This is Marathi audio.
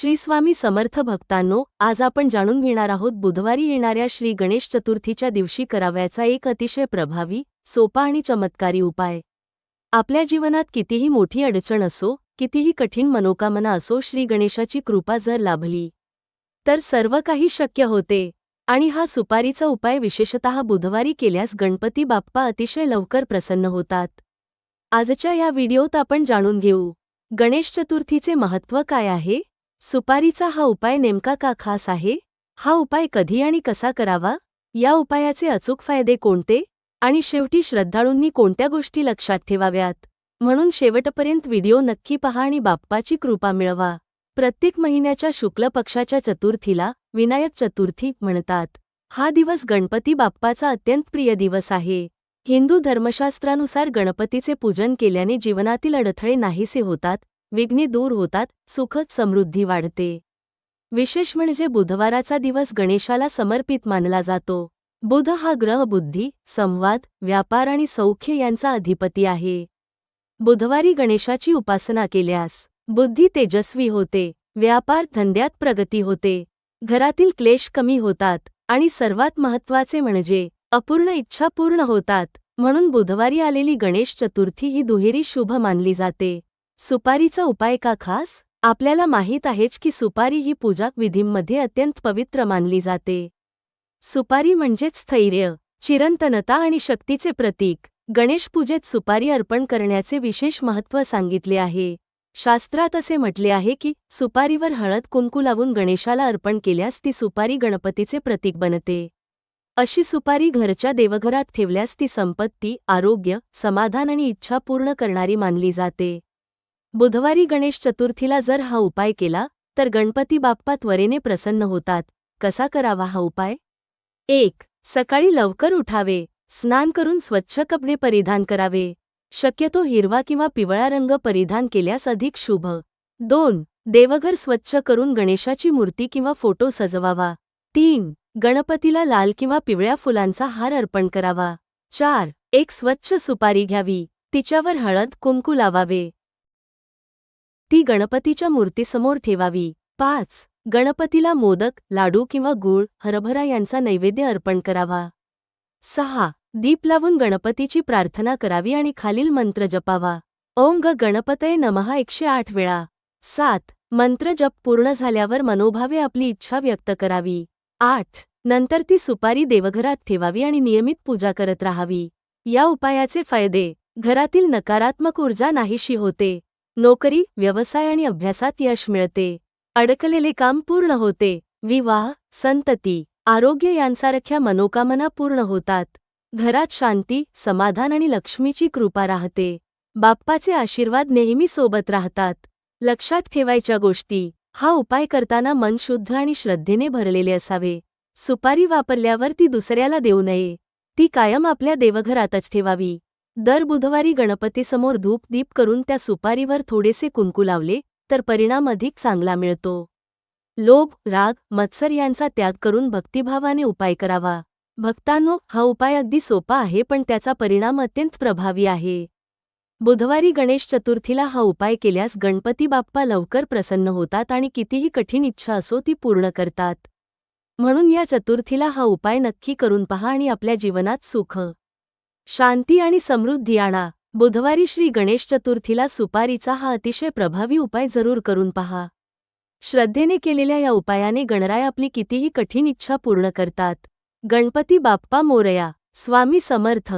श्री स्वामी समर्थ भक्तांनो आज आपण जाणून घेणार आहोत बुधवारी येणाऱ्या श्री गणेश चतुर्थीच्या दिवशी करावयाचा एक अतिशय प्रभावी सोपा आणि चमत्कारी उपाय. आपल्या जीवनात कितीही मोठी अडचण असो कितीही कठीण मनोकामना असो श्री गणेशाची कृपा जर लाभली तर सर्व काही शक्य होते. आणि हा सुपारीचा उपाय विशेषतः बुधवारी केल्यास गणपती बाप्पा अतिशय लवकर प्रसन्न होतात. आजच्या या व्हिडिओत आपण जाणून घेऊ गणेश चतुर्थीचे महत्त्व काय आहे? सुपारीचा हा उपाय नेमका का खास आहे? हा उपाय कधी आणि कसा करावा? या उपायाचे अचूक फायदे कोणते? आणि शेवटी श्रद्धाळूंनी कोणत्या गोष्टी लक्षात ठेवाव्यात? म्हणून शेवटपर्यंत व्हिडिओ नक्की पहा आणि बाप्पाची कृपा मिळवा. प्रत्येक महिन्याच्या शुक्ल पक्षाच्या चतुर्थीला विनायक चतुर्थी म्हणतात. हा दिवस गणपती बाप्पाचा अत्यंत प्रिय दिवस आहे. हिंदू धर्मशास्त्रानुसार गणपतीचे पूजन केल्याने जीवनातील अडथळे नाहीसे होतात विघ्ने दूर होतात सुखद समृद्धी वाढते. विशेष म्हणजे बुधवाराचा दिवस गणेशाला समर्पित मानला जातो. बुध हा ग्रह बुद्धी संवाद व्यापार आणि सौख्य यांचा अधिपती आहे. बुधवारी गणेशाची उपासना केल्यास बुद्धी तेजस्वी होते व्यापार धंद्यात प्रगती होते घरातील क्लेश कमी होतात आणि सर्वात महत्त्वाचे म्हणजे अपूर्ण इच्छा पूर्ण होतात म्हणून बुधवारी आलेली गणेश चतुर्थी ही दुहेरी शुभ मानली जाते. सुपारीचा उपाय का खास? आपल्याला माहीत आहेच की सुपारी ही पूजाक विधींमध्ये अत्यंत पवित्र मानली जाते. सुपारी म्हणजेच स्थैर्य चिरंतनता आणि शक्तीचे प्रतीक. गणेशपूजेत सुपारी अर्पण करण्याचे विशेष महत्त्व सांगितले आहे. शास्त्रात असे म्हटले आहे की सुपारीवर हळद कुंकू लावून गणेशाला अर्पण केल्यास ती सुपारी गणपतीचे प्रतीक बनते. अशी सुपारी घरच्या देवघरात ठेवल्यास ती संपत्ती आरोग्य समाधान आणि इच्छा पूर्ण करणारी मानली जाते. बुधवारी गणेश चतुर्थीला जर हा उपाय केला तर गणपती बाप्पा त्वरेने प्रसन्न होतात. कसा करावा हा उपाय? एक सकाळी लवकर उठावे. स्नान करून स्वच्छ कपडे परिधान करावे. शक्यतो हिरवा किंवा पिवळा रंग परिधान केल्यास अधिक शुभ. दोन देवघर स्वच्छ करून गणेशाची मूर्ती किंवा फोटो सजवावा. तीन गणपतीला लाल किंवा पिवळ्या फुलांचा हार अर्पण करावा. चार एक स्वच्छ सुपारी घ्यावी. तिच्यावर हळद कुंकू लावावे. ती गणपतीच्या मूर्तीसमोर ठेवावी. पाच. गणपतीला मोदक लाडू किंवा गूळ हरभरा यांचा नैवेद्य अर्पण करावा. सहा. दीप लावून गणपतीची प्रार्थना करावी आणि खालील मंत्र जपावा. ओंग गणपतये नमहा एकशे आठ वेळा. सात. मंत्र जप पूर्ण झाल्यावर मनोभावे आपली इच्छा व्यक्त करावी. आठ. नंतर ती सुपारी देवघरात ठेवावी आणि नियमित पूजा करत राहावी. या उपायाचे फायदे. घरातील नकारात्मक ऊर्जा नाहीशी होते. नोकरी व्यवसाय आणि अभ्यासात यश मिळते. अडकलेले काम पूर्ण होते. विवाह संतती आरोग्य यांसारख्या मनोकामना पूर्ण होतात. घरात शांती समाधान आणि लक्ष्मीची कृपा राहते. बाप्पाचे आशीर्वाद नेहमी सोबत राहतात. लक्षात ठेवायच्या गोष्टी हा उपाय करताना मन शुद्ध आणि श्रद्धेने भरलेले असावे. सुपारी वापरल्यावर ती दुसऱ्याला देऊ नये. ती कायम आपल्या देवघरातच ठेवावी. दर बुधवारी गणपतीसमोर धूप दीप करून त्या सुपारीवर थोडेसे कुंकू लावले तर परिणाम अधिक चांगला मिळतो. लोभ राग मत्सर यांचा त्याग करून भक्तिभावाने उपाय करावा. भक्तांनो हा उपाय अगदी सोपा आहे पण त्याचा परिणाम अत्यंत प्रभावी आहे. बुधवारी गणेश चतुर्थीला हा उपाय केल्यास गणपती बाप्पा लवकर प्रसन्न होतात आणि कितीही कठीण इच्छा असो ती पूर्ण करतात. म्हणून या चतुर्थीला हा उपाय नक्की करून पहा आणि आपल्या जीवनात सुख शांती आणि समृद्धी आणा. बुधवारी श्री गणेश चतुर्थीला सुपारीचा हा अतिशय प्रभावी उपाय जरूर करून पहा. श्रद्धेने केलेल्या या उपायाने गणराय आपली कितीही कठीण इच्छा पूर्ण करतात. गणपती बाप्पा मोरया. स्वामी समर्थ.